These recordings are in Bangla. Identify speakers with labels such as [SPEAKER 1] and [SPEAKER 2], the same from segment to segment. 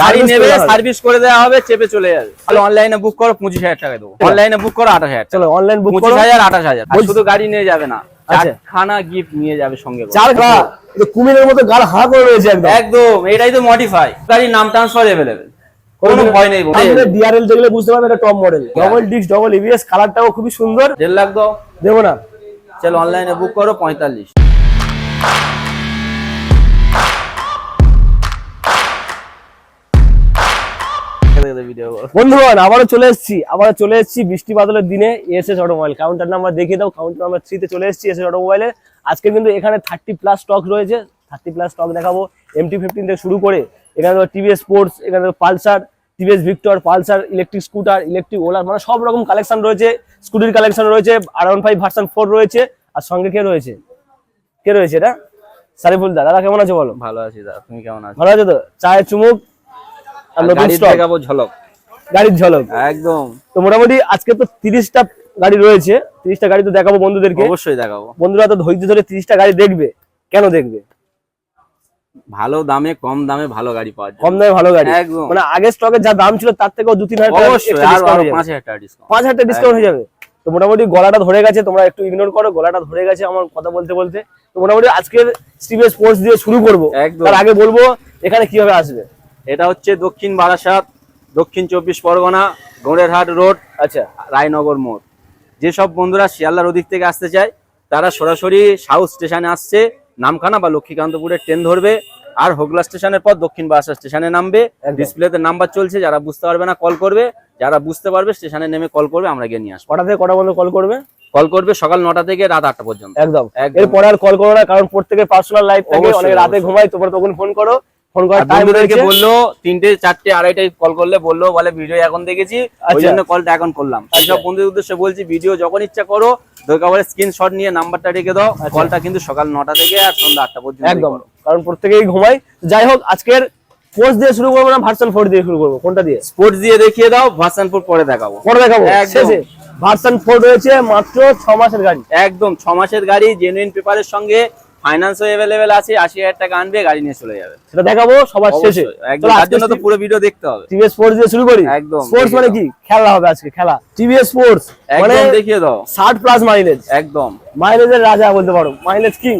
[SPEAKER 1] গাড়ি নেবে। সার্ভিস করে দেওয়া হবে চেপে চলে যাবে। তাহলে অনলাইনে বুক করো পঁচিশ হাজার টাকা দেবো। অনলাইনে বুক করো আঠাশ হাজার
[SPEAKER 2] চলো অনলাইন বুক
[SPEAKER 1] পঁচিশ হাজার আঠাশ হাজার। শুধু গাড়ি নিয়ে যাবে না
[SPEAKER 2] আচ্ছা।
[SPEAKER 1] খানা গিফট নিয়ে যাবে সঙ্গে
[SPEAKER 2] চার কুমিরের মতো গাল হা করে রয়েছে একদম।
[SPEAKER 1] একদম এটাই তো মডিফাই গাড়ির নাম ট্রান্সফার এভেলেবেল কোনো ভয় নেই
[SPEAKER 2] ডিআরএল দেখলে বুঝতে পারবে এটা top model double disc double ABS কালারটাও খুবই সুন্দর।
[SPEAKER 1] দেড় লাখ দাও।
[SPEAKER 2] দেবো না।
[SPEAKER 1] চলো অনলাইনে বুক করো পঁয়তাল্লিশ। ভিডিও
[SPEAKER 2] বন্ধুগণ আবারও চলে এসেছি আবারও চলে এসেছি বৃষ্টি বাদলের দিনে এসএস অটোমোবাইল। কাউন্টার নাম্বার দেখিয়ে দাও কাউন্টার নাম্বার থ্রিতে চলে এসেছি এসএস অটোমোবাইলে। আজকে কিন্তু এখানে থার্টি প্লাস স্টক রয়েছে থার্টি প্লাস স্টক দেখাবো এমটি ফিফটিন থেকে শুরু করে। এখানে টিভিএস স্পোর্টস এখানে Pulsar TVS Victor Pulsar electric scooter electric ওলার মানে সব রকম কালেকশন রয়েছে স্কুটির কালেকশন রয়েছে আর ওয়ান ফাইভ ভার্সন ফোর রয়েছে আর সঙ্গে কে রয়েছে? কে রয়েছে এটা? সারিফুল দা দাদা কেমন আছে বলো?
[SPEAKER 1] ভালো আছি দাদা তুমি কেমন আছো?
[SPEAKER 2] ভালো আছে তো? চায়ের চুমুক?
[SPEAKER 1] গাড়ি দেখাবো ঝলক।
[SPEAKER 2] গাড়ির ঝলক।
[SPEAKER 1] একদম।
[SPEAKER 2] তো মোটামুটি আজকে তো তিরিশটা গাড়ি রয়েছে। তিরিশটা গাড়ি তো দেখাবো বন্ধুদেরকে।
[SPEAKER 1] অবশ্যই দেখাবো।
[SPEAKER 2] বন্ধুরা তো ধৈর্য ধরে তিরিশটা গাড়ি দেখবে। কেন দেখবে?
[SPEAKER 1] ভালো দামে কম দামে ভালো গাড়ি পাওয়া যায়।
[SPEAKER 2] কম দামে ভালো গাড়ি।
[SPEAKER 1] একদম।
[SPEAKER 2] মানে যা দাম ছিল তার থেকেও দু তিন হাজার।
[SPEAKER 1] পাঁচ হাজার টাকা ডিসকাউন্ট
[SPEAKER 2] হয়ে যাবে। তো মোটামুটি গলাটা ধরে গেছে তোমরা একটু ইগনোর করো গলাটা ধরে গেছে আমার কথা বলতে বলতে। তো মোটামুটি আজকের স্টিভে স্পোর্টস দিয়ে শুরু করব। তার আগে বলব এখানে কীভাবে আসবে?
[SPEAKER 1] এটা হচ্ছে দক্ষিণ বারাসাত দক্ষিণ চব্বিশ পরগনা গড়েরহাট রোড
[SPEAKER 2] আচ্ছা
[SPEAKER 1] রায়নগর মোড়। যেসব বন্ধুরা শিয়ালদার ওদিক থেকে আসতে চায় তারা সরাসরি সাউথ স্টেশনে আসছে নামখানা বা লক্ষ্মীকান্তপুরের ট্রেন ধরবে আর হোগলা স্টেশনের পর দক্ষিণ বারাসাত স্টেশনে নামবে। ডিসপ্লেতে নাম্বার চলছে যারা বুঝতে পারবে না কল করবে যারা বুঝতে পারবে স্টেশনে নেমে কল করবে আমরা গিয়ে নিয়ে আসব।
[SPEAKER 2] কটা থেকে কটা বন্ধু কল করবে?
[SPEAKER 1] কল করবে সকাল নটা থেকে রাত আটটা পর্যন্ত।
[SPEAKER 2] একদম। এরপরে আর কল করো না কারণ প্রত্যেকের পার্সোনাল লাইফ থাকে অনেক রাতে। ঘুমাই তোমরা তখন ফোন করো। ফোন করার টাইম রয়েছে।
[SPEAKER 1] বলল তিনটে চারটে আড়াইটায় কল করলে বলল বলে ভিডিও এখন দেখেছি ওই
[SPEAKER 2] আচ্ছা।
[SPEAKER 1] জন্য কলটা এখন করলাম। এইসব বন্ধুদের উদ্দেশ্যে বলছি ভিডিও যখন ইচ্ছা করো দরকার হলে স্ক্রিনশট নিয়ে নাম্বারটা রেখে দাও। কলটা কিন্তু সকাল নটা থেকে আর সন্ধ্যা আটটা পর্যন্ত
[SPEAKER 2] আচ্ছা। একদম। কারণ প্রত্যেকেই ঘুমাই যাই হোক আজকের পোস্ট দিয়ে শুরু করব না ভার্সন ফোর দিয়ে শুরু করব। কোনটা দিয়ে?
[SPEAKER 1] স্পোর্টস দিয়ে দেখিয়ে দাও ভার্সানপুর পরে দেখাবো।
[SPEAKER 2] পরে দেখাবো। শেষে। ভার্সন ফোর রয়েছে মাত্র ছ মাসের গাড়ি।
[SPEAKER 1] একদম ছ মাসের গাড়ি জেনুইন পেপারের সঙ্গে ফাইন্যান্সও অ্যাভেলেবেল আছে আশি হাজার টাকা আনবে গাড়ি নিয়ে চলে যাবে।
[SPEAKER 2] সেটা দেখাবো সবার শেষে।
[SPEAKER 1] একদম। তার জন্য তো পুরো ভিডিও দেখতে হবে।
[SPEAKER 2] টিভিএস স্পোর্টস দিয়ে শুরু করি?
[SPEAKER 1] একদম,
[SPEAKER 2] স্পোর্টস মানে কি? খেলা হবে আজকে খেলা। টিভিএস স্পোর্টস মানে
[SPEAKER 1] একদম দেখিয়ে দাও।
[SPEAKER 2] ষাট প্লাস মাইলেজ
[SPEAKER 1] একদম।
[SPEAKER 2] মাইলেজের রাজা বলতে পারো মাইলেজ কিং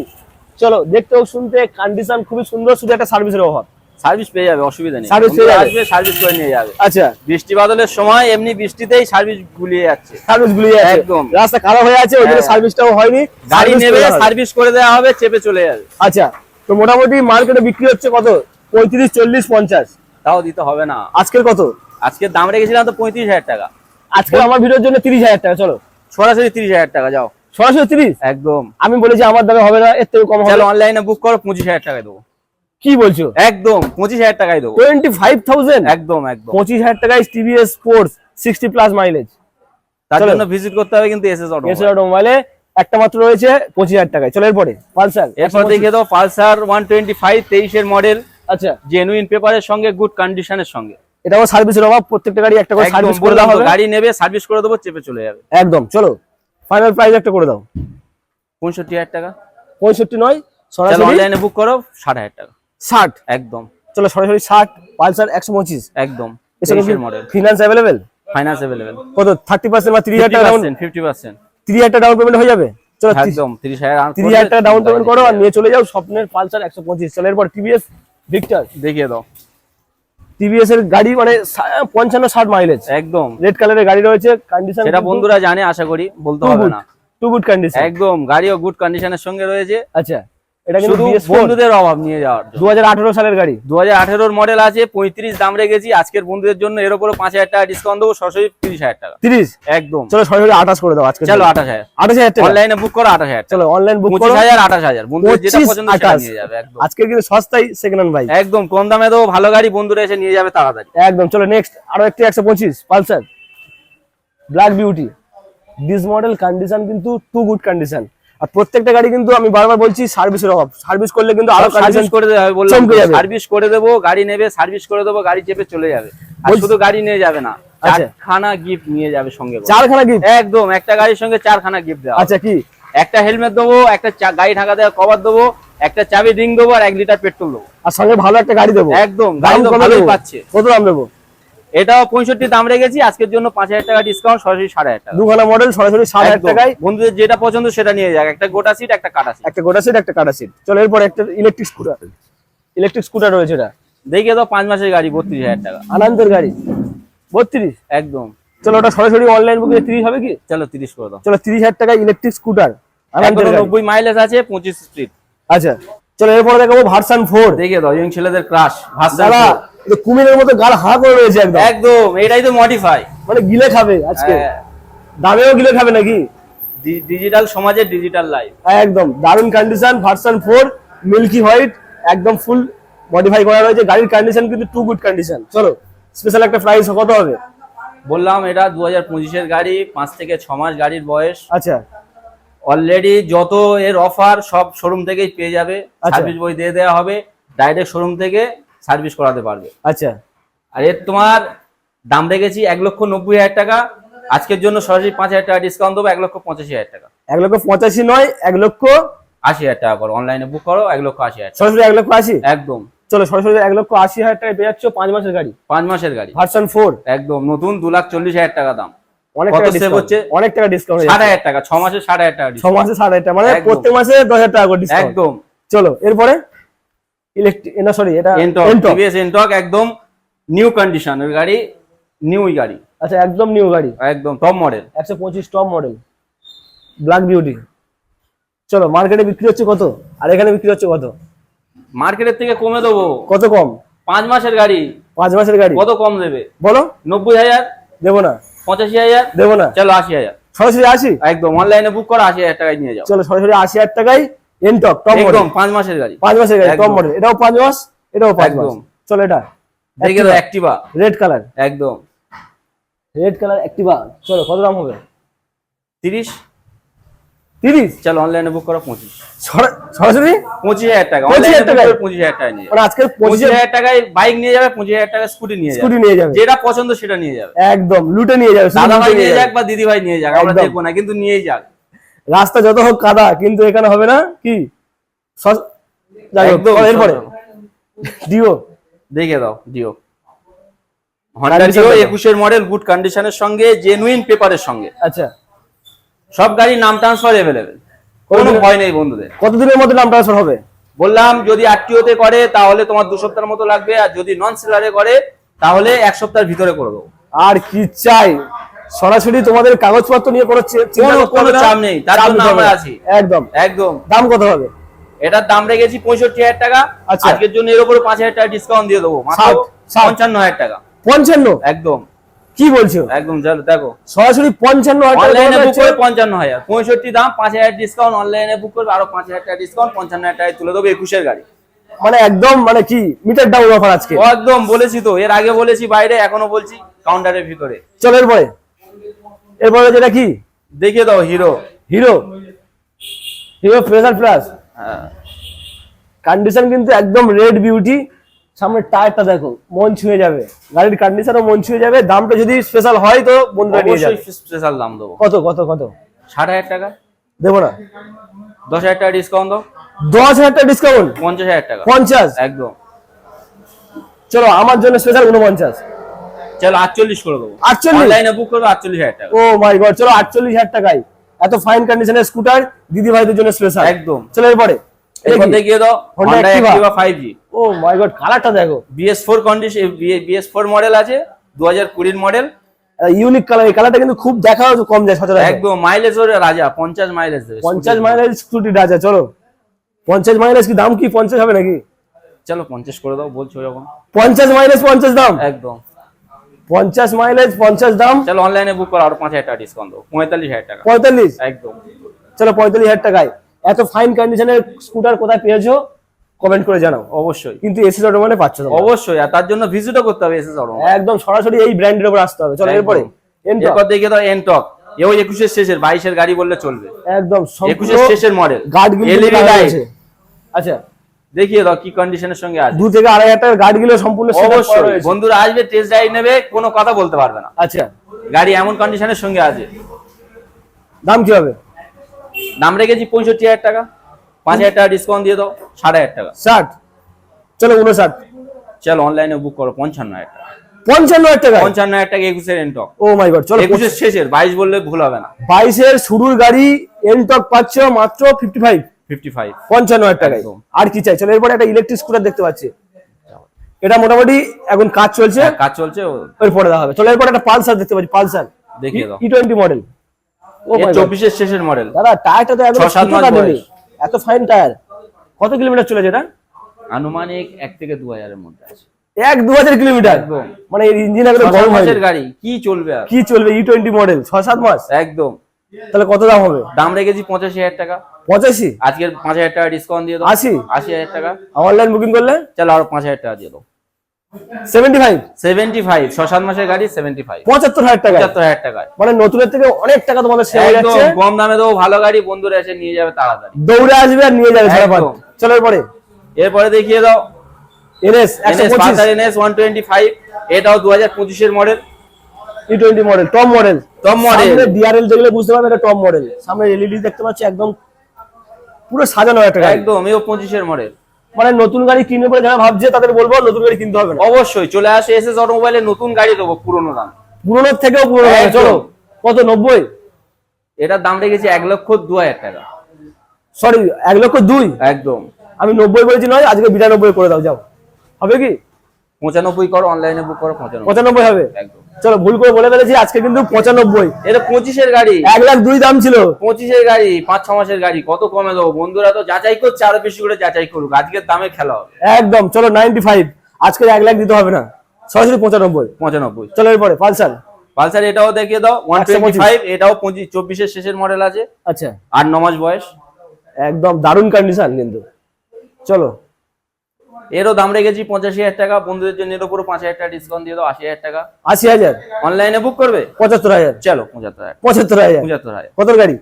[SPEAKER 2] চলো দেখতে ও শুনতে কন্ডিশন খুবই সুন্দর শুধু একটা সার্ভিসের অভাব।
[SPEAKER 1] সার্ভিস পেয়ে যাবে অসুবিধা নেই।
[SPEAKER 2] Service পেয়ে যাবে।
[SPEAKER 1] সার্ভিস করে নিয়ে যাবে।
[SPEAKER 2] আচ্ছা।
[SPEAKER 1] বৃষ্টি বাদলের সময় এমনি বৃষ্টিতেই সার্ভিস গুলিয়ে যাচ্ছে।
[SPEAKER 2] সার্ভিস গুলিয়ে আছে
[SPEAKER 1] একদম।
[SPEAKER 2] রাস্তা খারাপ হয়ে আছে ওই জন্য
[SPEAKER 1] হ্যাঁ।
[SPEAKER 2] সার্ভিসটাও হয়নি।
[SPEAKER 1] গাড়ি নেবে। সার্ভিস করে দেওয়া হবে চেপে চলে যাবে।
[SPEAKER 2] আচ্ছা তো মোটামুটি মার্কেটে বিক্রি হচ্ছে কত? পঁয়ত্রিশ চল্লিশ পঞ্চাশ।
[SPEAKER 1] তাও দিতে হবে না।
[SPEAKER 2] আজকের কত?
[SPEAKER 1] আজকে দাম রেখেছিলাম তো পঁয়ত্রিশ হাজার টাকা।
[SPEAKER 2] আজকে আমার ভিডিওর জন্য তিরিশ হাজার টাকা চলো।
[SPEAKER 1] সরাসরি তিরিশ হাজার টাকা যাও।
[SPEAKER 2] সরাসরি তিরিশ?
[SPEAKER 1] একদম।
[SPEAKER 2] আমি বলেছি আমার দামে হবে না এর থেকে কম হবে।
[SPEAKER 1] চলো অনলাইনে বুক করো পঁচিশ হাজার টাকায় দেবো।
[SPEAKER 2] কি বলছো?
[SPEAKER 1] একদম পঁচিশ হাজার টাকায় দেবো।
[SPEAKER 2] টোয়েন্টি ফাইভ থাউজেন্ড
[SPEAKER 1] একদম একদম।
[SPEAKER 2] পঁচিশ হাজার টাকায় TVS sports sixty plus mileage
[SPEAKER 1] তার জন্য ভিজিট করতে হবে কিন্তু এসএস অটো
[SPEAKER 2] এছাড়া মোবাইলে একটা মাত্র রয়েছে পঁচিশ হাজার টাকায়। চলো এরপরে পালসার
[SPEAKER 1] এরপর দেখিয়ে দাও পালসার ওয়ান টোয়েন্টি ফাইভ তেইশের মডেল
[SPEAKER 2] আচ্ছা।
[SPEAKER 1] জেনুইন পেপারের সঙ্গে গুড কন্ডিশনের সঙ্গে।
[SPEAKER 2] এটাও সার্ভিসের অভাব প্রত্যেকটা গাড়ি একটা করে সার্ভিস করে
[SPEAKER 1] তো, গাড়ি নেবে সার্ভিস করে দেবো চেপে চলে যাবে।
[SPEAKER 2] একদম চলো। ফাইনাল প্রাইস একটা করে দাও।
[SPEAKER 1] পঁয়ষট্টি হাজার টাকা।
[SPEAKER 2] পঁয়ষট্টি নয় সরাসরি
[SPEAKER 1] অনলাইনে বুক করো ষাট হাজার টাকা।
[SPEAKER 2] ষাট।
[SPEAKER 1] একদম।
[SPEAKER 2] চলো সরাসরি ষাট পালসার একশো পঁচিশ।
[SPEAKER 1] একদম। Model
[SPEAKER 2] finance available
[SPEAKER 1] finance available
[SPEAKER 2] কত? থার্টি পার্সেন্ট বা তিরিশ হাজার টাকা ডাউন
[SPEAKER 1] ফিফটি পার্সেন্ট
[SPEAKER 2] তিরিশ হাজার টাকা ডাউন পেমেন্ট হয়ে যাবে? চলো
[SPEAKER 1] একদম তিরিশ হাজার
[SPEAKER 2] তিরিশ হাজার টাকা ডাউন পেমেন্ট করো আর নিয়ে চলে যাও স্বপ্নের পালসার একশো পঁচিশ। চলো এরপর টিভিএস ভিক্টর
[SPEAKER 1] দেখিয়ে দাও।
[SPEAKER 2] টিভিএস এর গাড়ি মানে পঞ্চান্ন ষাট মাইলেজ
[SPEAKER 1] একদম।
[SPEAKER 2] রেড কালারের গাড়ি রয়েছে কন্ডিশন
[SPEAKER 1] সেটা বন্ধুরা জানে আশা করি বলতে হবে না।
[SPEAKER 2] টু গুড কন্ডিশন
[SPEAKER 1] একদম গাড়িও গুড কন্ডিশনের সঙ্গে রয়েছে।
[SPEAKER 2] আচ্ছা। এটা কিন্তু
[SPEAKER 1] বন্ধুদের অভাব নিয়ে যাওয়ার
[SPEAKER 2] দু হাজার আঠারো সালের গাড়ি।
[SPEAKER 1] দু হাজার মডেল আছে পঁয়ত্রিশ দাম রেখেছি আজকের বন্ধুদের জন্য এর উপরে পাঁচ হাজার টাকা ডিসকাউন্ট দেবো সরাসরি তিরিশ হাজার টাকা।
[SPEAKER 2] তিরিশ?
[SPEAKER 1] একদম।
[SPEAKER 2] চলো সরাসরি আঠাশ করে দাও আজকে
[SPEAKER 1] চলো আঠাশ হাজার।
[SPEAKER 2] আঠাশ হাজার
[SPEAKER 1] অনলাইনে বুক করো আঠাশ হাজার
[SPEAKER 2] চলো অনলাইন বুক
[SPEAKER 1] পঁচিশ হাজার আঠাশ হাজার। বন্ধুদের যেটা পছন্দ সেটা নিয়ে যাবে
[SPEAKER 2] আজকে কিন্তু সস্তাই সেকেন্ড হ্যান্ড বাইক
[SPEAKER 1] একদম কম দামে দেবো ভালো গাড়ি বন্ধুরা এসে নিয়ে যাবে তাড়াতাড়ি।
[SPEAKER 2] একদম চলো নেক্সট আরও একটি একশো পঁচিশ Pulsar. Black beauty this model condition কিন্তু টু গুড কন্ডিশন আর প্রত্যেকটা গাড়ি কিন্তু আমি বারবার বলছি সার্ভিসের অভাব। সার্ভিস করলে কিন্তু আরও
[SPEAKER 1] সার্ভিস
[SPEAKER 2] কন্ডিশন
[SPEAKER 1] করে দেবে বললাম সার্ভিস করে দেবো গাড়ি নেবে সার্ভিস করে দেবো গাড়ি চেপে চলে যাবে। আর শুধু গাড়ি নিয়ে যাবে না
[SPEAKER 2] আচ্ছা।
[SPEAKER 1] চারখানা গিফট নিয়ে যাবে সঙ্গে
[SPEAKER 2] চারখানা গিফট
[SPEAKER 1] একদম একটা গাড়ির সঙ্গে চারখানা গিফট দেওয়া।
[SPEAKER 2] আচ্ছা কি?
[SPEAKER 1] একটা হেলমেট দেবো একটা গাড়ি ঢাকা দেওয়া কভার দেবো একটা চাবি রিং দেবো আর এক লিটার পেট্রোল দেবো।
[SPEAKER 2] আর সঙ্গে ভালো একটা গাড়ি দেবো।
[SPEAKER 1] একদম
[SPEAKER 2] দাম
[SPEAKER 1] গাড়ি তো ভালোই পাচ্ছে।
[SPEAKER 2] কত দাম দেবো?
[SPEAKER 1] এটাও পঁয়ষট্টি দাম রেখেছি আজকের জন্য পাঁচ হাজার টাকা ডিসকাউন্ট সরাসরি সাড়ে হাজার টাকা।
[SPEAKER 2] দুখানা মডেল সরাসরি সাত হাজার টাকায়।
[SPEAKER 1] বন্ধুদের যেটা পছন্দ সেটা নিয়ে যাক একটা গোটা সিট একটা কাটা সিট
[SPEAKER 2] একটা গোটা সিট একটা কাটা সিট চলো এরপর একটা ইলেকট্রিক স্কুটার ইলেকট্রিক স্কুটার রয়েছে এটা।
[SPEAKER 1] দেখিয়ে দাও পাঁচ মাসের গাড়ি বত্রিশ হাজার টাকা।
[SPEAKER 2] আনন্দের গাড়ি। বত্রিশ?
[SPEAKER 1] একদম।
[SPEAKER 2] চলো ওটা সরাসরি অনলাইন বুকিং তিরিশ হবে কি?
[SPEAKER 1] চলো তিরিশ করে দাও।
[SPEAKER 2] চলো তিরিশ হাজার টাকা ইলেকট্রিক স্কুটার
[SPEAKER 1] নব্বই মাইলেজ আছে পঁচিশ স্ট্রিট
[SPEAKER 2] আচ্ছা। চলো এরপরে দেখাবো ভার্সান ফোর
[SPEAKER 1] দেখিয়ে দাও ইয়ং ছেলেদের ক্রাশ
[SPEAKER 2] এটা কুমিরের মতো গাল হাঁ করে রয়েছে একদম।
[SPEAKER 1] একদম এটাই তো মডিফাই
[SPEAKER 2] মানে গিলে খাবে আজকে।
[SPEAKER 1] হ্যাঁ।
[SPEAKER 2] দামেও গিলে খাবে নাকি?
[SPEAKER 1] ডিজিটাল সমাজের ডিজিটাল লাইফ
[SPEAKER 2] একদম দারুণ condition version four milky white একদম ফুল মডিফাই করা রয়েছে। গাড়ির কন্ডিশন কিন্তু টু গুড কন্ডিশন চলো স্পেশাল একটা প্রাইস কত হবে?
[SPEAKER 1] বললাম এটা দু হাজার পঁচিশের গাড়ি পাঁচ থেকে ছ মাস গাড়ির বয়স।
[SPEAKER 2] আচ্ছা।
[SPEAKER 1] অলরেডি যত এর অফার সব শোরুম থেকেই পেয়ে যাবে।
[SPEAKER 2] আচ্ছা।
[SPEAKER 1] সার্ভিস বই দিয়ে দেওয়া হবে। ডাইরেক্ট শোরুম থেকে সার্ভিস করাতে পারবে।
[SPEAKER 2] আচ্ছা।
[SPEAKER 1] আর এর তোমার দাম রেখেছি এক লক্ষ নব্বই হাজার টাকা। আজকের জন্য সরাসরি পাঁচ হাজার টাকা ডিসকাউন্ট দেবো এক লক্ষ পঁচাশি হাজার টাকা।
[SPEAKER 2] এক লক্ষ পঁচাশি নয় এক লক্ষ
[SPEAKER 1] আশি হাজার টাকা করো অনলাইনে বুক করো এক লক্ষ আশি হাজার
[SPEAKER 2] সরাসরি এক লক্ষ আশি?
[SPEAKER 1] একদম।
[SPEAKER 2] চলো সরাসরি এক লক্ষ আশি হাজার টাকায় পেয়ে যাচ্ছ পাঁচ মাসের গাড়ি।
[SPEAKER 1] পাঁচ মাসের গাড়ি।
[SPEAKER 2] ভার্সন ফোর
[SPEAKER 1] একদম নতুন দু লাখ চল্লিশ হাজার টাকা দাম।
[SPEAKER 2] অনেক টাকা
[SPEAKER 1] হচ্ছে?
[SPEAKER 2] অনেক টাকা ডিসকাউন্ট
[SPEAKER 1] ষাট হাজার টাকা ছ মাসে ষাট হাজার টাকা
[SPEAKER 2] ছ মাসে ষাট হাজার টাকা মানে প্রত্যেক মাসে দশ হাজার টাকা করে ডিসকাউন্ট
[SPEAKER 1] একদম।
[SPEAKER 2] চলো এরপরে? ইলেকট্রিক না সরি এটা
[SPEAKER 1] এনটক টিভিএস এনটক একদম নিউ কন্ডিশনের গাড়ি নিউ গাড়ি।
[SPEAKER 2] আচ্ছা একদম নিউ গাড়ি।
[SPEAKER 1] একদম টপ মডেল
[SPEAKER 2] একশো পঁচিশ টপ মডেল ব্ল্যাক বিউটি চলো মার্কেটে বিক্রি হচ্ছে কত? আর এখানে বিক্রি হচ্ছে কত?
[SPEAKER 1] মার্কেটের থেকে কমে দেবো।
[SPEAKER 2] কত কম?
[SPEAKER 1] পাঁচ মাসের গাড়ি।
[SPEAKER 2] পাঁচ মাসের গাড়ি।
[SPEAKER 1] কত কম দেবে?
[SPEAKER 2] বলো।
[SPEAKER 1] নব্বই হাজার।
[SPEAKER 2] দেবো না।
[SPEAKER 1] পঁচাশি হাজার।
[SPEAKER 2] দেবো না।
[SPEAKER 1] চলো আশি হাজার।
[SPEAKER 2] সরাসরি আসি?
[SPEAKER 1] একদম অনলাইনে বুক করো আশি হাজার টাকায় নিয়ে যাও।
[SPEAKER 2] চলো সরাসরি আশি হাজার টাকায় এনটক টপ
[SPEAKER 1] একদম পাঁচ মাসের গাড়ি।
[SPEAKER 2] পাঁচ মাসের গাড়ি টপ মডেল এটাও পাঁচ মাস এটাও পাঁচ মাস। চলো এটা।
[SPEAKER 1] দেখে দাও অ্যাক্টিভা
[SPEAKER 2] রেড কালার
[SPEAKER 1] একদম।
[SPEAKER 2] রেড কালার অ্যাক্টিভা চলো কত দাম হবে?
[SPEAKER 1] তিরিশ?
[SPEAKER 2] তিরিশ?
[SPEAKER 1] চলো অনলাইনে বুক করো পঁচিশ।
[SPEAKER 2] সরা- সরাসরি?
[SPEAKER 1] পঁচিশ হাজার টাকা।
[SPEAKER 2] 25,000
[SPEAKER 1] অনলাইনে
[SPEAKER 2] টাকায়?
[SPEAKER 1] পঁচিশ হাজার টাকা নিয়ে
[SPEAKER 2] মানে
[SPEAKER 1] পঁচিশ হাজার টাকায় বাইক নিয়ে যাবে পঁচিশ হাজার টাকা স্কুটি নিয়ে যাবে।
[SPEAKER 2] স্কুটি নিয়ে যাবে।
[SPEAKER 1] যেটা পছন্দ সেটা নিয়ে যাবে।
[SPEAKER 2] একদম লুটে নিয়ে যাবে
[SPEAKER 1] দাদা ভাই নিয়ে
[SPEAKER 2] নিয়ে
[SPEAKER 1] যাক বা দিদি ভাই নিয়ে যাক আমরা। দেখব না কিন্তু নিয়েই যাক।
[SPEAKER 2] রাস্তা যত হোক কাদা কিন্তু এখানে হবে না কি? এরপরে। ডিও
[SPEAKER 1] দেখে দাও ডিও হন্ডা ডিও একুশের মডেল গুড কন্ডিশনের সঙ্গে জেনুইন পেপারের সঙ্গে।
[SPEAKER 2] আচ্ছা।
[SPEAKER 1] সব গাড়ি নাম ট্রান্সফার এভেলেবেল কোনো ভয় নেই বন্ধুদের।
[SPEAKER 2] কতদিনের মধ্যে নাম ট্রান্সফার হবে?
[SPEAKER 1] বললাম যদি আরটিওতে করে তাহলে তোমার দু সপ্তাহের মতো লাগবে আর যদি নন সেলারে করে তাহলে এক সপ্তাহের ভিতরে করে দেবো।
[SPEAKER 2] আর কি চাই? সরাসরি তোমাদের কাগজপত্র নিয়ে কোনো
[SPEAKER 1] কোনো-। চাপ নেই, তার জন্য আমরা আছি।
[SPEAKER 2] একদম।
[SPEAKER 1] একদম।
[SPEAKER 2] দাম কত হবে?
[SPEAKER 1] এটার দাম রেখেছি পঁয়ষট্টি হাজার টাকা।
[SPEAKER 2] আচ্ছা।
[SPEAKER 1] আজকের জন্য এর উপরে পাঁচ হাজার টাকা ডিসকাউন্ট দিয়ে দেবো। পঞ্চান্ন হাজার টাকা।
[SPEAKER 2] পঞ্চান্ন?
[SPEAKER 1] একদম।
[SPEAKER 2] কি বলছো?
[SPEAKER 1] একদম চলো দেখো।
[SPEAKER 2] সরাসরি পঞ্চান্ন হাজার
[SPEAKER 1] অনলাইনে বুক করে পঞ্চান্ন হাজার। পঁয়ষট্টি দাম পাঁচ হাজার ডিসকাউন্ট অনলাইনে বুক করবে আরও পাঁচ হাজার টাকা ডিসকাউন্ট পঞ্চান্ন হাজার টাকায় তুলে দেবো একুশের গাড়ি।
[SPEAKER 2] মানে একদম মানে কি মিটার ডাউন অফার আজকে?
[SPEAKER 1] একদম বলেছি তো। এর আগে বলেছি বাইরে এখনও বলছি কাউন্টারের ভিতরে।
[SPEAKER 2] চলো এরপরে। এরপরে যেটা কি?
[SPEAKER 1] দেখিয়ে দাও Hero
[SPEAKER 2] Hero Hero pleasure plus condition কিন্তু একদম রেড বিউটি সামনে টায়ারটা দেখো মন ছুঁয়ে যাবে। গাড়ির কন্ডিশনও মন ছুঁয়ে যাবে। দামটা যদি স্পেশাল হয় তো বন্ধুরা নিয়ে যাবে।
[SPEAKER 1] অবশ্যই স্পেশাল দাম দেবো।
[SPEAKER 2] কত কত কত?
[SPEAKER 1] ষাট হাজার টাকা।
[SPEAKER 2] দেবো না।
[SPEAKER 1] দশ হাজার টাকা ডিসকাউন্ট দাও।
[SPEAKER 2] দশ হাজার টাকা ডিসকাউন্ট
[SPEAKER 1] পঞ্চাশ হাজার টাকা।
[SPEAKER 2] পঞ্চাশ?
[SPEAKER 1] একদম।
[SPEAKER 2] চলো আমার জন্য স্পেশাল উনপঞ্চাশ।
[SPEAKER 1] চলো আটচল্লিশ করে দেবো।
[SPEAKER 2] আটচল্লিশ?
[SPEAKER 1] অনলাইনে বুক করবে আটচল্লিশ হাজার টাকা।
[SPEAKER 2] ও মাই গড চলো আটচল্লিশ হাজার টাকায়। এত ফাইন কন্ডিশনের স্কুটার দিদি ভাইদের জন্য স্পেশাল
[SPEAKER 1] একদম।
[SPEAKER 2] চলো এরপরে। এটা
[SPEAKER 1] এরপর দাও
[SPEAKER 2] Honda Activa।
[SPEAKER 1] অ্যাক্টিভা
[SPEAKER 2] ও মাই গড কালারটা দেখো।
[SPEAKER 1] বিএস কন্ডিশন মডেল আছে
[SPEAKER 2] ইউনিক কালার এই কালারটা কিন্তু খুব দেখা কম যায় সচরাচর।
[SPEAKER 1] একদম মাইলেজ ওর রাজা পঞ্চাশ মাইলেজ দেবে
[SPEAKER 2] পঞ্চাশ মাইলেজ স্কুটি রাজা চলো। পঞ্চাশ মাইলেজ কি দাম কি? পঞ্চাশ হবে নাকি?
[SPEAKER 1] চলো পঞ্চাশ করে দাও বলছো যখন
[SPEAKER 2] পঞ্চাশ মাইলেজ পঞ্চাশ দাম।
[SPEAKER 1] একদম।
[SPEAKER 2] পঞ্চাশ মাইলেজ পঞ্চাশ দাম।
[SPEAKER 1] চলো অনলাইনে বুক করো আরও পাঁচ হাজার টাকা ডিসকাউন্ট দেবো পঁয়তাল্লিশ হাজার টাকা।
[SPEAKER 2] পঁয়তাল্লিশ?
[SPEAKER 1] একদম।
[SPEAKER 2] চলো পঁয়তাল্লিশ হাজার টাকায়। এত ফাইন কন্ডিশনের স্কুটার কোথায় পেয়েছ? কমেন্ট করে জানাও
[SPEAKER 1] অবশ্যই।
[SPEAKER 2] কিন্তু এসি অটোমানে পাচ্ছ
[SPEAKER 1] অবশ্যই আর তার জন্য ভিজিটও করতে হবে এসএস অটো
[SPEAKER 2] একদম সরাসরি এই ব্র্যান্ডের উপর আসতে হবে। চলো এরপরে।
[SPEAKER 1] এরপর দেখিয়ে দাও এনটক এও একুশের শেষের বাইশের গাড়ি বললে চলবে।
[SPEAKER 2] একদম
[SPEAKER 1] একুশের শেষের মডেল
[SPEAKER 2] গার্ড
[SPEAKER 1] এলইডি লাইট
[SPEAKER 2] আচ্ছা
[SPEAKER 1] দেখিয়ে দাও কি কন্ডিশনের সঙ্গে আছে।
[SPEAKER 2] দু থেকে আড়াই হাজার টাকার গার্ডগুলো সম্পূর্ণ
[SPEAKER 1] অবশ্যই। বন্ধুরা আসবে টেস্ট ড্রাইভ নেবে কোনো কথা বলতে পারবে না।
[SPEAKER 2] আচ্ছা।
[SPEAKER 1] গাড়ি এমন কন্ডিশনের সঙ্গে আছে।
[SPEAKER 2] দাম কি হবে?
[SPEAKER 1] দাম রেখেছি পঁয়ষট্টি হাজার টাকা। পাঁচ হাজার টাকা ডিসকাউন্ট দিয়ে দাও সাড়ে হাজার টাকা।
[SPEAKER 2] ষাট? চলো উনষাট
[SPEAKER 1] চলো অনলাইনে বুক করো পঞ্চান্ন হাজার টাকা।
[SPEAKER 2] পঞ্চান্ন হাজার টাকা
[SPEAKER 1] পঞ্চান্ন হাজার টাকা একুশের এনটক
[SPEAKER 2] ও মাই গড চলো
[SPEAKER 1] একুশের শেষের বাইশ বললে ভুল হবে না।
[SPEAKER 2] বাইশের শুরুর গাড়ি এনটক পাচ্ছ মাত্র ফিফটি ফাইভ
[SPEAKER 1] ফিফটি ফাইভ
[SPEAKER 2] পঞ্চান্ন হাজার টাকায়। আর কি চাই? চলো এরপরে একটা ইলেকট্রিক স্কুটার দেখতে পাচ্ছি। এটা মোটামুটি এখন কাজ চলছে।
[SPEAKER 1] কাজ চলছে
[SPEAKER 2] এরপরে দেওয়া হবে। চলো এরপরে একটা পালসার দেখতে পাচ্ছি পালসার।
[SPEAKER 1] দেখিয়ে দাও।
[SPEAKER 2] ই টোয়েন্টি মডেল ও।
[SPEAKER 1] শেষের মডেল
[SPEAKER 2] দাদা টায়ারটা তো একদম। এত ফাইন টায়ার কত কিলোমিটার চলেছে এটা?
[SPEAKER 1] আনুমানিক এক থেকে দু হাজারের মধ্যে আছে।
[SPEAKER 2] এক দু হাজার কিলোমিটার? মানে ইঞ্জিন একদম গরম
[SPEAKER 1] গাড়ি কি চলবে
[SPEAKER 2] কি চলবে ই টোয়েন্টি মডেল ছ সাত মাস?
[SPEAKER 1] একদম।
[SPEAKER 2] তাহলে কত দাম হবে?
[SPEAKER 1] দাম রেখেছি পঁচাশি হাজার টাকা।
[SPEAKER 2] পঁচাশি?
[SPEAKER 1] আজকের পাঁচ হাজার টাকা ডিসকাউন্ট দিয়ে দাও।
[SPEAKER 2] আশি?
[SPEAKER 1] আশি হাজার টাকা।
[SPEAKER 2] অনলাইন বুকিং করলে?
[SPEAKER 1] চলো আরও পাঁচ হাজার টাকা দিয়ে দাও।
[SPEAKER 2] সেভেন্টি ফাইভ
[SPEAKER 1] সেভেন্টি ফাইভ ছ সাত মাসের গাড়ি সেভেন্টি ফাইভ
[SPEAKER 2] পঁচাত্তর হাজার টাকা
[SPEAKER 1] পঁচাত্তর হাজার টাকায়।
[SPEAKER 2] মানে নতুনের থেকে অনেক টাকা তোমাদের যাচ্ছে।
[SPEAKER 1] কম দামে দেবো ভালো গাড়ি বন্ধুরা এসে নিয়ে যাবে তাড়াতাড়ি।
[SPEAKER 2] দৌড়ে আসবে আর নিয়ে যাবে চলো এরপরে।
[SPEAKER 1] এরপরে দেখিয়ে দাও।
[SPEAKER 2] NS
[SPEAKER 1] NS NS one twenty five এটাও দু হাজার পঁচিশের model
[SPEAKER 2] E twenty model top model
[SPEAKER 1] Top model।
[SPEAKER 2] DRL দেখলে বুঝতে পারবে এটা টপ মডেল সামনে এলইডি দেখতে পাচ্ছি একদম পুরো সাজানো একটা গাড়ি।
[SPEAKER 1] একদম এও পঁচিশের মডেল
[SPEAKER 2] মানে নতুন গাড়ি কিনবে বলে যারা ভাবছে তাদের বলব নতুন গাড়ি কিনতে হবে না।
[SPEAKER 1] অবশ্যই চলে আসে এসএস অটোমোবাইলে নতুন গাড়ি দেবো পুরোনো দাম।
[SPEAKER 2] পুরোনোর থেকেও পুরোনো চলো কত নব্বই?
[SPEAKER 1] এটার দাম রেখেছি এক লক্ষ দু হাজার টাকা।
[SPEAKER 2] সরি এক লক্ষ দুই?
[SPEAKER 1] একদম।
[SPEAKER 2] আমি নব্বই বলেছি নয় আজকে বিরানব্বই করে দাও যাও। হবে কি?
[SPEAKER 1] পঁচানব্বই করো অনলাইনে বুক করো পঁচানব্বই।
[SPEAKER 2] পঁচানব্বই হবে?
[SPEAKER 1] একদম।
[SPEAKER 2] চলো ভুল করে বলে ফেলেছি আজকে কিন্তু পঁচানব্বই।
[SPEAKER 1] এটা পঁচিশের গাড়ি।
[SPEAKER 2] এক লাখ দুই দাম ছিল।
[SPEAKER 1] পঁচিশের গাড়ি পাঁচ ছ মাসের গাড়ি কত কমে দেবো? বন্ধুরা তো যাচাই করছে আরও বেশি করে যাচাই করুক। আজকের দামে খেলা হবে।
[SPEAKER 2] একদম চলো নাইনটি ফাইভ আজকে এক লাখ দিতে হবে না। সরাসরি পঁচানব্বই।
[SPEAKER 1] পঁচানব্বই।
[SPEAKER 2] চলো এরপরে পালসার।
[SPEAKER 1] পালসার এটাও দেখিয়ে দাও ওয়ান টোয়েন্টি ফাইভ এটাও পঁচিশ চব্বিশের শেষের মডেল আছে।
[SPEAKER 2] আচ্ছা।
[SPEAKER 1] আট ন মাস বয়স।
[SPEAKER 2] একদম দারুণ কন্ডিশন কিন্তু। চলো
[SPEAKER 1] এরও দাম রেখেছি পঁচাশি হাজার টাকা বন্ধুদের জন্য এর উপরে পাঁচ হাজার টাকা ডিসকাউন্ট দিয়ে দাও আশি হাজার টাকা।
[SPEAKER 2] আশি হাজার?
[SPEAKER 1] অনলাইনে বুক করবে?
[SPEAKER 2] পঁচাত্তর হাজার।
[SPEAKER 1] চলো পঁচাত্তর হাজার।
[SPEAKER 2] পঁচাত্তর হাজার।
[SPEAKER 1] পঁচাত্তর হাজার।
[SPEAKER 2] কত গাড়ি?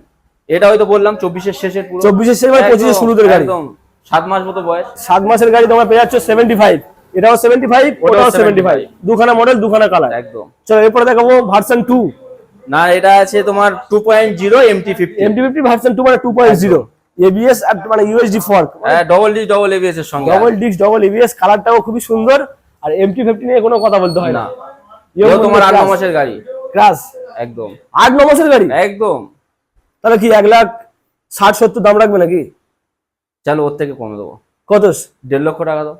[SPEAKER 1] এটা হয়তো বললাম চব্বিশের শেষের পুরো।
[SPEAKER 2] চব্বিশের শেষ মানে পঁচিশের শুরুতের গাড়ি?
[SPEAKER 1] একদম। সাত মাস মতো বয়স।
[SPEAKER 2] সাত মাসের গাড়ি তোমরা পেয়ে যাচ্ছ সেভেন্টি ফাইভ এটাও সেভেন্টি ফাইভ ওটাও সেভেন্টি ফাইভ দুখানা মডেল দুখানা কালার
[SPEAKER 1] একদম।
[SPEAKER 2] চলো এরপরে দেখাবো ভার্সন টু
[SPEAKER 1] না এটা আছে তোমার two point zero MT fifty
[SPEAKER 2] MT fifty version two মানে টু পয়েন্ট জিরো এবিএস মানে ইউএসডি ফর্ক
[SPEAKER 1] হ্যাঁ ডবল ডি ডবল এবিএস এর সঙ্গে।
[SPEAKER 2] ডবল ডিস্ক ডবল এবিএস কালারটাও খুবই সুন্দর আর এমটি ফিফটি নিয়ে কোনো কথা বলতে হয় না।
[SPEAKER 1] না। তোমার আট মাসের গাড়ি।
[SPEAKER 2] ক্রাশ
[SPEAKER 1] একদম।
[SPEAKER 2] আট মাসের গাড়ি?
[SPEAKER 1] একদম।
[SPEAKER 2] তাহলে কি এক লাখ ষাট সত্তর দাম রাখবে নাকি?
[SPEAKER 1] চলো ওর থেকে কমে দেবো।
[SPEAKER 2] কত?
[SPEAKER 1] দেড় লক্ষ টাকা দাও।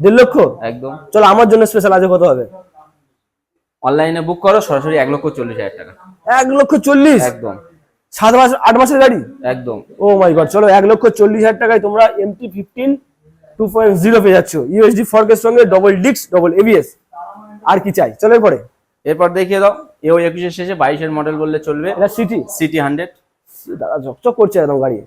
[SPEAKER 2] দেড় লক্ষ?
[SPEAKER 1] একদম।
[SPEAKER 2] চলো আমার জন্য স্পেশাল আছে কত হবে?
[SPEAKER 1] অনলাইনে বুক করো সরাসরি এক লক্ষ চল্লিশ হাজার টাকা।
[SPEAKER 2] এক লক্ষ চল্লিশ?
[SPEAKER 1] একদম।
[SPEAKER 2] সাত মাস আট মাসের গাড়ি?
[SPEAKER 1] একদম।
[SPEAKER 2] ও মাই গড চলো এক লক্ষ চল্লিশ হাজার টাকায় তোমরা MT fifteen two point zero পেয়ে যাচ্ছ। ইউএসডি ফর্কের সঙ্গে ডবল ডিস্ক ডবল এবিএস আর কি চাই? চলো এরপরে।
[SPEAKER 1] এরপর দেখিয়ে দাও। এও একুশের শেষে বাইশের মডেল বললে চলবে।
[SPEAKER 2] এটা সিটি
[SPEAKER 1] সিটি হান্ড্রেড
[SPEAKER 2] দাদা চকচক করছে একদম গাড়ি।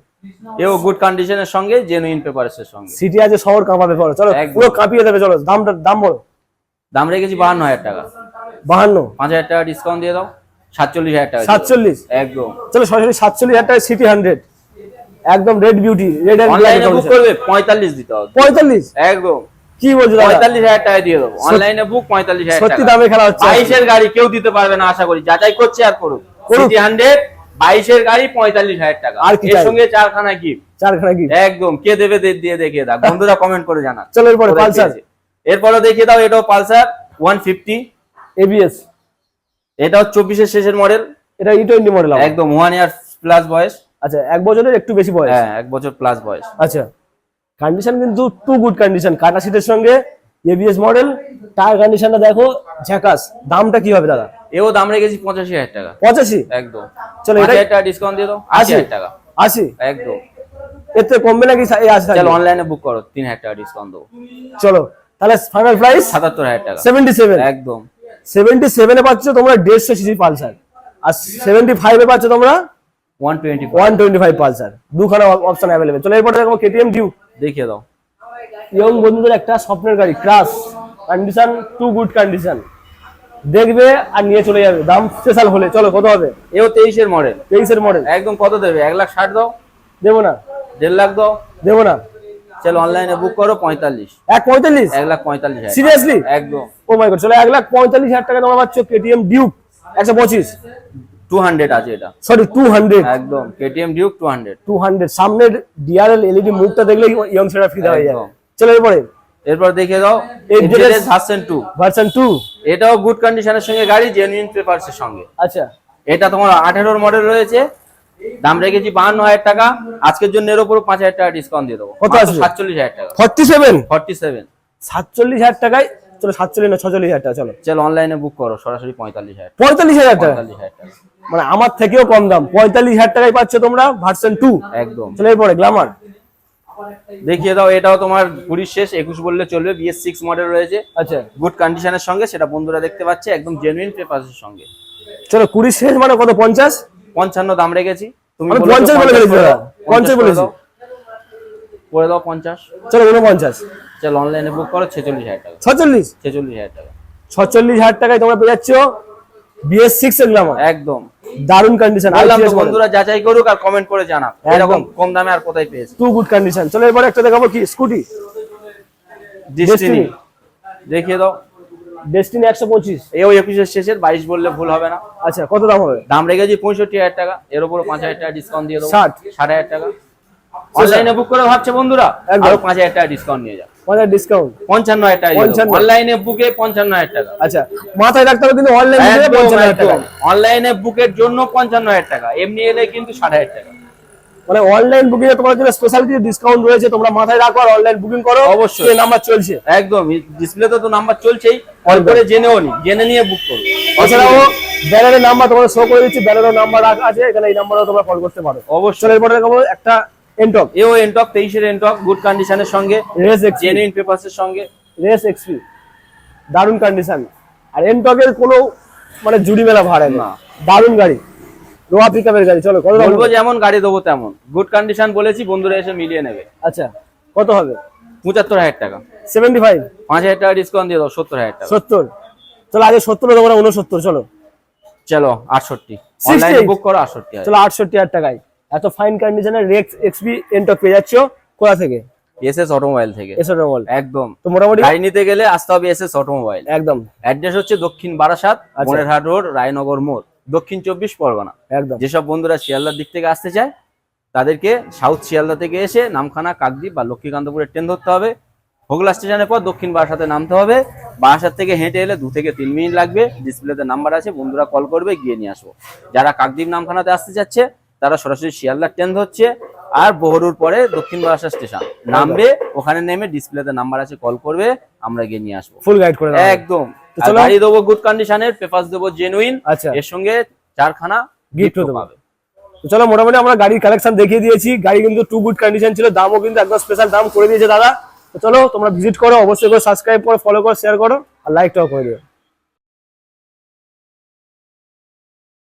[SPEAKER 1] এও গুড কন্ডিশনের সঙ্গে জেনুইন পেপারসের সঙ্গে।
[SPEAKER 2] সিটি আছে শহর কাঁপাবে পড়ো। চলো। পুরো কাঁপিয়ে দেবে চলো। দামটা দাম বলো।
[SPEAKER 1] দাম রেখেছি বাহান্ন হাজার টাকা।
[SPEAKER 2] বাহান্ন।
[SPEAKER 1] পাঁচ হাজার টাকা ডিসকাউন্ট দিয়ে দাও। সাতচল্লিশ হাজার টাকা
[SPEAKER 2] সাতচল্লিশ?
[SPEAKER 1] একদম।
[SPEAKER 2] চলো সরাসরি সাতচল্লিশ হাজার টাকা সিটি হান্ড্রেড একদম রেড বিউটি রেড
[SPEAKER 1] অনলাইনে বুক করবে পঁয়তাল্লিশ দিতে হবে।
[SPEAKER 2] পঁয়তাল্লিশ?
[SPEAKER 1] একদম।
[SPEAKER 2] কি বলছো দাদা?
[SPEAKER 1] পঁয়তাল্লিশ হাজার টাকা দিয়ে দেবো। অনলাইনে বুক পঁয়তাল্লিশ হাজার
[SPEAKER 2] সত্যি দামে খেলা হচ্ছে।
[SPEAKER 1] বাইশের গাড়ি কেউ দিতে পারবে না আশা করি। যাচাই করছে আর করুক।
[SPEAKER 2] করুক।
[SPEAKER 1] সিটি হান্ড্রেড বাইশের গাড়ি পঁয়তাল্লিশ হাজার টাকা।
[SPEAKER 2] আর কি
[SPEAKER 1] এর সঙ্গে চারখানা গিফট
[SPEAKER 2] চারখানা কি
[SPEAKER 1] একদম। কে দেবে দিয়ে দেখিয়ে দাও। বন্ধুরা কমেন্ট করে জানা
[SPEAKER 2] চলো এরপরে পালসার।
[SPEAKER 1] এরপরে দেখিয়ে দাও এটাও পালসার। ওয়ান ফিফটি
[SPEAKER 2] এবিএস
[SPEAKER 1] এটাও চব্বিশের শেষের মডেল।
[SPEAKER 2] এটা ই টোয়েন্টি মডেল
[SPEAKER 1] একদম ওয়ান ইয়ার প্লাস বয়স।
[SPEAKER 2] আচ্ছা এক বছরের একটু বেশি বয়স?
[SPEAKER 1] হ্যাঁ এক বছর প্লাস বয়স।
[SPEAKER 2] আচ্ছা কন্ডিশন কিন্তু টু গুড কন্ডিশন কাটা সিটের সঙ্গে এবিএস মডেল টায়ার কন্ডিশনটা দেখো ঝাকাস। দামটা কি হবে দাদা?
[SPEAKER 1] এও দাম রেখেছি পঁচাশি হাজার টাকা।
[SPEAKER 2] পঁচাশি?
[SPEAKER 1] একদম।
[SPEAKER 2] চলো,
[SPEAKER 1] এটা টাকা ডিসকাউন্ট দিয়ে দাও আশি হাজার টাকা।
[SPEAKER 2] আশি?
[SPEAKER 1] একদম।
[SPEAKER 2] এর থেকে কমবে নাকি
[SPEAKER 1] চলো অনলাইনে বুক করো তিন হাজার টাকা ডিসকাউন্ট দেবো।
[SPEAKER 2] চলো তাহলে ফাইনাল প্রাইস
[SPEAKER 1] সাতাত্তর হাজার টাকা।
[SPEAKER 2] সেভেন্টি সেভেন
[SPEAKER 1] একদম।
[SPEAKER 2] সেভেন্টি সেভেনে পাচ্ছ তোমরা দেড়শো সিসি পালসার। আর সেভেন্টি ফাইভে পাচ্ছ তোমরা
[SPEAKER 1] one twenty
[SPEAKER 2] one twenty five Pulsar. দুখানা অপশন অ্যাভেলেবেল চলো এরপরে দেখো কেটিএম ডিউ
[SPEAKER 1] দেখিয়ে দাও।
[SPEAKER 2] ইয়ং বন্ধুদের একটা স্বপ্নের গাড়ি crash condition to good condition দেখবে আর নিয়ে চলে যাবে। দাম স্পেশাল হলে। চলো কত হবে?
[SPEAKER 1] এও তেইশের মডেল
[SPEAKER 2] তেইশের মডেল
[SPEAKER 1] একদম কত দেবে? এক লাখ ষাট দাও।
[SPEAKER 2] দেবো না।
[SPEAKER 1] দেড় লাখ দাও।
[SPEAKER 2] দেবো না।
[SPEAKER 1] চলো অনলাইনে বুক করো পঁয়তাল্লিশ।
[SPEAKER 2] এক পঁয়তাল্লিশ?
[SPEAKER 1] এক লাখ পঁয়তাল্লিশ হাজার
[SPEAKER 2] সিরিয়াসলি
[SPEAKER 1] একদম।
[SPEAKER 2] ও মাই গড চলো এক লাখ পঁয়তাল্লিশ হাজার টাকা তোমরা পাচ্ছ কেটিএম ডিউক একশো পঁচিশ।
[SPEAKER 1] টু হান্ড্রেড আছে এটা।
[SPEAKER 2] সরি টু হান্ড্রেড
[SPEAKER 1] একদম KTM Duke two hundred
[SPEAKER 2] two hundred সামনের ডিআরএল এলইডি মুখটা দেখলে ইয়ং সেটা ফিদা হয়ে
[SPEAKER 1] একদম।
[SPEAKER 2] চলো এরপরে।
[SPEAKER 1] এরপর দেখিয়ে দাও
[SPEAKER 2] FZS
[SPEAKER 1] version two
[SPEAKER 2] version two
[SPEAKER 1] এটাও গুড কন্ডিশনের সঙ্গে গাড়ি জেনুইন পেপারস এর সঙ্গে।
[SPEAKER 2] আচ্ছা।
[SPEAKER 1] এটা তোমার আঠেরোর মডেল রয়েছে। দাম রেখেছি বাহান্ন হাজার টাকা। আজকের জন্য এর উপর পাঁচ হাজার টাকা ডিসকাউন্ট দিয়ে দেবো।
[SPEAKER 2] কত?
[SPEAKER 1] সাতচল্লিশ হাজার টাকা।
[SPEAKER 2] ফর্টি সেভেন
[SPEAKER 1] ফর্টি সেভেন
[SPEAKER 2] সাতচল্লিশ হাজার টাকায় চলো সাতচল্লিশ না ছচল্লিশ হাজার টাকা চলো।
[SPEAKER 1] চল অনলাইনে বুক করো সরাসরি পঁয়তাল্লিশ হাজার
[SPEAKER 2] পঁয়তাল্লিশ হাজার টাকা? মানে আমার থেকেও কম দাম। পঁয়তাল্লিশ হাজার টাকায় পাচ্ছ তোমরা ভার্সন টু
[SPEAKER 1] একদম।
[SPEAKER 2] চলো এরপরে গ্লামার
[SPEAKER 1] দেখিয়ে দাও এটাও তোমার কুড়ির শেষ একুশ বললে চলবে বিএস সিক্স মডেল রয়েছে।
[SPEAKER 2] আচ্ছা।
[SPEAKER 1] গুড কন্ডিশনের সঙ্গে সেটা বন্ধুরা দেখতে পাচ্ছে একদম জেনুইন পেপারসের সঙ্গে।
[SPEAKER 2] চলো কুড়ি শেষ মানে কত পঞ্চাশ?
[SPEAKER 1] পঞ্চান্ন দাম রেখেছি। তুমি
[SPEAKER 2] 50 বলে ফেলেছি
[SPEAKER 1] করে দাও।
[SPEAKER 2] 50
[SPEAKER 1] করে
[SPEAKER 2] বলেছি।
[SPEAKER 1] করে দাও পঞ্চাশ।
[SPEAKER 2] চলো উনপঞ্চাশ।
[SPEAKER 1] চল অনলাইনে বুক করো ছেচল্লিশ হাজার টাকা।
[SPEAKER 2] ছচল্লিশ?
[SPEAKER 1] ছেচল্লিশ হাজার টাকা।
[SPEAKER 2] ছচল্লিশ হাজার টাকায় তোমরা পেয়ে যাচ্ছ বিএস সিক্স এর
[SPEAKER 1] একদম।
[SPEAKER 2] দারুণ কন্ডিশন
[SPEAKER 1] বন্ধুরা যাচাই করুক আর কমেন্ট করে জানাক। এরকম কম দামে আর কোথায় পেয়েছে?
[SPEAKER 2] টু গুড কন্ডিশন চলো এরপরে একটা দেখাবো কি? স্কুটি
[SPEAKER 1] ডিস্টিনি দেখিয়ে দাও।
[SPEAKER 2] ডেস্টিনি একশো পঁচিশ।
[SPEAKER 1] এও একুশের শেষের বাইশ বললে ভুল হবে না।
[SPEAKER 2] আচ্ছা কত দাম হবে?
[SPEAKER 1] দাম রেখেছি পঁয়ষট্টি হাজার টাকা। এর উপর পাঁচ হাজার টাকা ডিসকাউন্ট দিয়ে দেবো।
[SPEAKER 2] ষাট।
[SPEAKER 1] ষাট হাজার টাকা। অনলাইনে বুক করে ভাবছে বন্ধুরা। আরও পাঁচ হাজার টাকা ডিসকাউন্ট নিয়ে যাও
[SPEAKER 2] পঞ্চাশ ডিসকাউন্ট
[SPEAKER 1] পঞ্চান্ন হাজার টাকা অনলাইনে বুকে পঞ্চান্ন। হাজার টাকা।
[SPEAKER 2] আচ্ছা মাথায় রাখতে হবে কিন্তু অনলাইন হাজার
[SPEAKER 1] অনলাইনে বুকের জন্য পঞ্চান্ন হাজার টাকা। এমনি এলে কিন্তু ষাট হাজার টাকা।
[SPEAKER 2] মানে অনলাইন বুকিং এ তোমার জন্য স্পেশাল কিছু ডিসকাউন্ট রয়েছে তোমরা মাথায় রাখো আর অনলাইন বুকিং করো।
[SPEAKER 1] অবশ্যই।
[SPEAKER 2] নাম্বার চলছে।
[SPEAKER 1] একদম ডিসপ্লেতে তো নাম্বার চলছেই কল করে জেনেও নি জেনে নিয়ে বুক করো।
[SPEAKER 2] এছাড়াও ব্যানারের নাম্বার তোমরা শো করে দিচ্ছি ব্যানারের নাম্বার রাখা আছে এখানে এই নাম্বারেও তোমরা কল করতে পারো।
[SPEAKER 1] অবশ্যই।
[SPEAKER 2] এরপরে একটা এনটক
[SPEAKER 1] এও এনটক তেইশের এনটক গুড কন্ডিশনের সঙ্গে
[SPEAKER 2] রেস এক্সপি
[SPEAKER 1] জেনুইন পেপারসের সঙ্গে।
[SPEAKER 2] রেস এক্সপি দারুণ কন্ডিশন আর এনটকের কোনো মানে জুড়ি মেলা ভাড়া
[SPEAKER 1] না।
[SPEAKER 2] দারুণ গাড়ি। রোয়া পিকআপের গাড়ি চলো কত
[SPEAKER 1] বলব যেমন গাড়ি দেবো তেমন। গুড কন্ডিশন বলেছি বন্ধুরা এসে মিলিয়ে নেবে।
[SPEAKER 2] আচ্ছা কত হবে?
[SPEAKER 1] পঁচাত্তর হাজার টাকা।
[SPEAKER 2] সেভেন্টি ফাইভ
[SPEAKER 1] পাঁচ হাজার টাকা ডিসকাউন্ট দিয়ে দাও সত্তর হাজার টাকা।
[SPEAKER 2] সত্তর। চলো আগে সত্তর দেবো না উনসত্তর চলো।
[SPEAKER 1] চলো আটষট্টি। অনলাইনে বুক করো আটষট্টি
[SPEAKER 2] চলো আটষট্টি হাজার টাকায়। এত ফাইন কন্ডিশনের রেক্স এক্সপি এনটক পেয়ে যাচ্ছ কোথা থেকে?
[SPEAKER 1] এস এস অটোমোবাইল থেকে।
[SPEAKER 2] এসো বল
[SPEAKER 1] একদম।
[SPEAKER 2] তো মোটামুটি
[SPEAKER 1] গাড়ি নিতে গেলে আসতে হবে এস এস অটোমোবাইল
[SPEAKER 2] একদম।
[SPEAKER 1] অ্যাড্রেস হচ্ছে দক্ষিণ বারাসাত
[SPEAKER 2] আচ্ছা।
[SPEAKER 1] মনেরহাট রোড রায়নগর মোড়। দক্ষিণ চব্বিশ পরগনা।
[SPEAKER 2] একদম।
[SPEAKER 1] যেসব বন্ধুরা শিয়ালদার দিক থেকে আসতে চায় তাদেরকে সাউথ শিয়ালদা থেকে এসে নামখানা কাকদ্বীপ বা লক্ষ্মীকান্তপুরের ট্রেন ধরতে হবে। হোগলা স্টেশনের পর দক্ষিণ বারাসাতে নামতে হবে। বারাসাত থেকে হেঁটে এলে দু থেকে তিন মিনিট লাগবে। ডিসপ্লেতে নাম্বার আছে বন্ধুরা কল করবে গিয়ে নিয়ে আসব। যারা কাকদ্বীপ নামখানাতে আসতে চাচ্ছে তারা সরাসরি শিয়ালদার ট্রেন ধরছে। আর বহরুর পরে দক্ষিণ বারাসাত স্টেশন নামবে ওখানে নেমে ডিসপ্লেতে নাম্বার আছে কল করবে আমরা গিয়ে নিয়ে আসব।
[SPEAKER 2] ফুল গাইড করে
[SPEAKER 1] একদম। গাড়ি দেবো গুড কন্ডিশনের পেপার দেবো জেনুইন
[SPEAKER 2] আচ্ছা।
[SPEAKER 1] এর সঙ্গে চারখানা গিফট। পাবে।
[SPEAKER 2] চলো মোটামুটি আমরা গাড়ির কালেকশন দেখিয়ে দিয়েছি। গাড়ি কিন্তু টু গুড কন্ডিশন ছিল দামও কিন্তু একদম স্পেশাল দাম করে দিয়েছে দাদা। তো চলো তোমরা ভিজিট করো অবশ্যই করে সাবস্ক্রাইব করো ফলো করো শেয়ার করো আর লাইকটাও করে দিও।